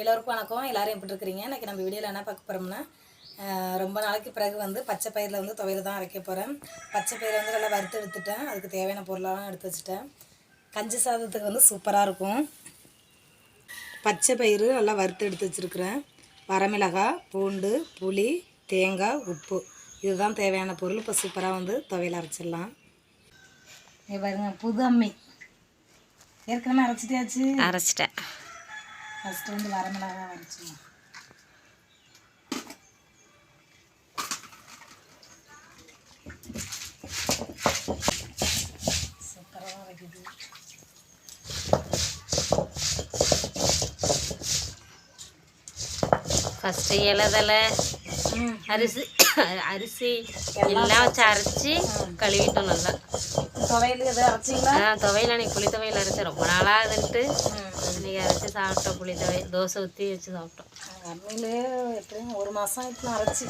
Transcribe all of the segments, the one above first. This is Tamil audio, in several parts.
எல்லோருக்கும் வணக்கம். எல்லோரும் எப்படி இருக்கிறீங்க? இன்றைக்கி நம்ம வீடியோவில் என்ன பார்க்க போகிறோம்னா ரொம்ப நாளைக்கு பிறகு வந்து பச்சை பயிரில் வந்து துவையல் தான் அரைக்க போகிறேன் பச்சை பயிரை வந்து நல்லா வறுத்து எடுத்துட்டேன். அதுக்கு தேவையான பொருளெல்லாம் எடுத்து வச்சுட்டேன். கஞ்சி சாதத்துக்கு வந்து சூப்பராக இருக்கும். பச்சை பயிறு நல்லா வறுத்து எடுத்து வச்சுருக்குறேன். வரமிளகாய் பூண்டு புளி தேங்காய் உப்பு. இதுதான் தேவையான பொருள். இப்போ சூப்பராக வந்து துவையல் அரைச்சிடலாம். பாருங்க புது அம்மி. ஏற்கனவே அரைச்சிட்டியாச்சு? அரைச்சிட்டேன். ஃபஸ்ட்டு வந்து வரமிளகாய் அரைச்சிடலாம் சூப்பராக அரைக்குது ஃபஸ்ட்டு இலதலை அரிசி. அரிசி எல்லாம் வச்சு அரைச்சி கழுவிட்டோம் நல்லா. துவையல் எதுவும் அரைச்சிங்களா? ஆ துவையல் அன்னைக்கு புளி துவையல் அரைச்சி ரொம்ப நாளாக அதுன்ட்டு இன்னைக்கு அரைச்சி சாப்பிட்டோம் புளி துவையல். தோசை ஊற்றி வச்சு சாப்பிட்டோம். அம்மியிலே எப்படியும் ஒரு மாதம் இப்போ அரைச்சி.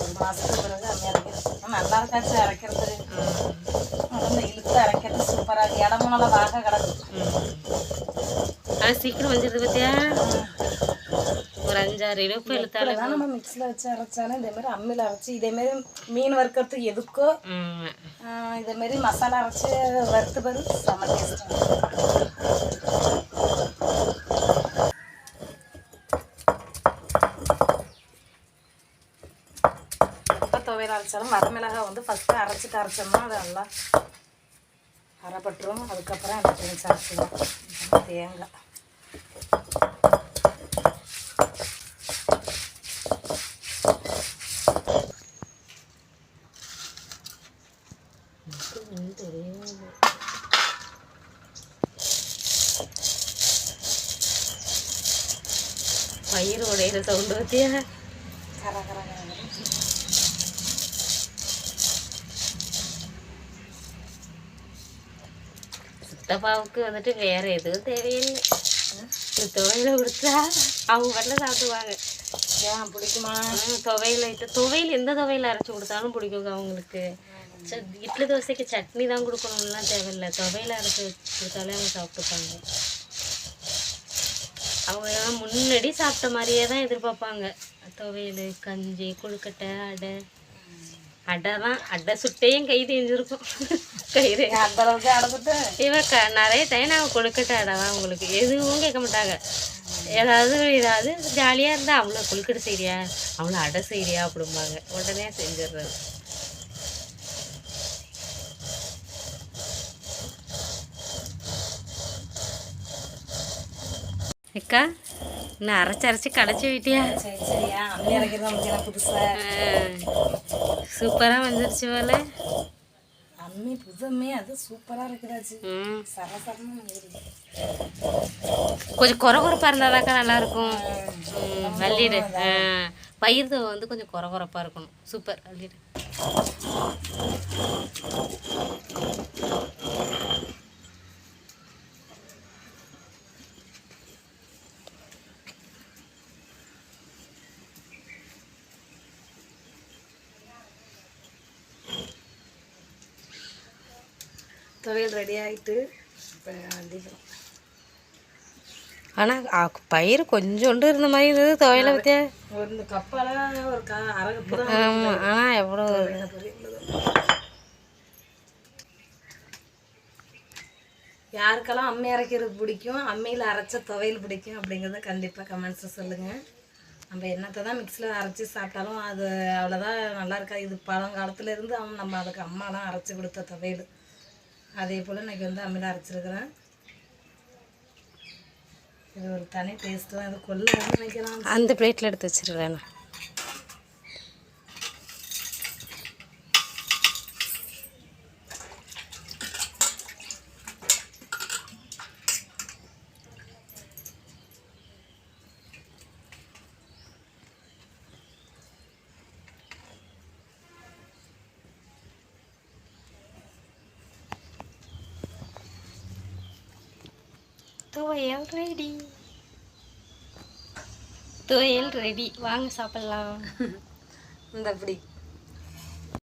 ஒரு மாதத்துக்கு பிறகு அம்மி அரைக்கிறது நல்லா இருக்காச்சு அரைக்கிறது. இழுத்து அரைக்கிறது சூப்பராக இடமும் நல்லா வாக கிடக்கு. ஆனால் சீக்கிரம் வந்துடுது பார்த்தியா இழுத்தாலே தான் நம்ம மிக்ஸியில் வச்சு அரைச்சாலும் இதேமாரி அம்மியில் அரைச்சி இதேமாரி மீன் வறுக்கிறதுக்கு எதுக்கோ ம் ஆஹ் இதேமாரி மசாலா அரைச்சி வறுத்து பரு டேஸ்ட்டாக எப்போ துவையல் அரைச்சாலும் வரமிளகாய் வந்து ஃபஸ்ட்டு அரைச்சிட்டு அரைச்சோம்னா அது நல்லா அரைப்பட்டுரும். அதுக்கப்புறம் எனக்கு தெரிஞ்சு அரைச்சிடும் தேங்காய். பயிர் உடையிற சவுண்டு பார்த்தியா கர கர கர கர. சித்தப்பாவுக்கு வந்துட்டு வேற எதுவும் தேவையில்லை இந்த துவையில கொடுத்தா அவங்க பாட்டில் சாப்பிடுவாங்க ஏன் பிடிக்குமா? துவையல் எந்த துவையல் அரைச்சி கொடுத்தாலும் பிடிக்கும் அவங்களுக்கு இட்லி தோசைக்கு சட்னி தான் கொடுக்கணும்லாம் தேவையில்லை. துவையல் அரைச்சி கொடுத்தாலே அவங்க சாப்பிட்டுப்பாங்க. அவங்க முன்னாடி சாப்பிட்ட மாதிரியே தான் எதிர்பார்ப்பாங்க. துவையல் கஞ்சி கொழுக்கட்டை அடை. அடை தான். அடை சுட்டையும் கை தேஞ்சிருக்கும். கயிறு ஏன் அந்த அளவுக்கு அடைச்சிட்டு இவ க நிறைய டைம் நாங்கள் கொழுக்கட்டை அடை தான் உங்களுக்கு. எதுவும் கேட்க மாட்டாங்க. ஏதாவது ஏதாவது ஜாலியாக இருந்தால் அவ்வளோ கொழுக்கட்டை செய்றியா? அவ்வளோ அடை செய்றியா அப்படிம்பாங்க. உடனே செஞ்சிடுறது. அக்கா இன்னும் அரைச்சி அரைச்சி கடைச்சி விட்டியா சரி சரியா. அம்மி அரைக்கிறது நமக்கு என்ன புதுசா? சூப்பராக வந்துருச்சு போல. அம்மி புது அம்மி அது சூப்பரா இருக்குதாச்சு ம். சர சரன்னு இருக்குது. கொஞ்சம் குறை குறைப்பாக இருந்தாதாக்கா நல்லாயிருக்கும். வள்ளிடு. பயிர் வந்து கொஞ்சம் குறை குறைப்பாக இருக்கணும். சூப்பர் வள்ளிடு. துவையல் ரெடி ஆயிட்டு இப்போ அடிக்கிறோம் ஆனால் பயிர் கொஞ்சோண்டு இருந்த மாதிரி இருந்தது துவையில பற்றியா ஒரு இந்த கப்பால ஒரு கா ஆமாம் ஆனால் எவ்வளோ. யாருக்கெல்லாம் அம்மி அரைக்கிறது பிடிக்கும் அம்மியில் அரைச்ச துவையல் பிடிக்கும் அப்படிங்கிறத கண்டிப்பாக கமெண்ட்ஸில் சொல்லுங்கள் நம்ம என்னத்தை தான் மிக்ஸியில் அரைச்சி சாப்பிட்டாலும் அது அவ்வளோதான் நல்லா இருக்கா இது பழங்காலத்துல இருந்து அவன் நம்ம அதுக்கு அம்மாலாம் அரைச்சி கொடுத்த துவையல். அதே போல் இன்னைக்கு வந்து அம்மியில் அரைச்சிருக்கிறேன். இது ஒரு தனி டேஸ்ட்டு தான். இது கொல்ல நினைக்கிறேன் அந்த பிளேட்டில் எடுத்து வச்சிருவேன் துவையல் ரெடி துவையல் ரெடி வாங்க சாப்பிட்லாம். இந்த அப்படி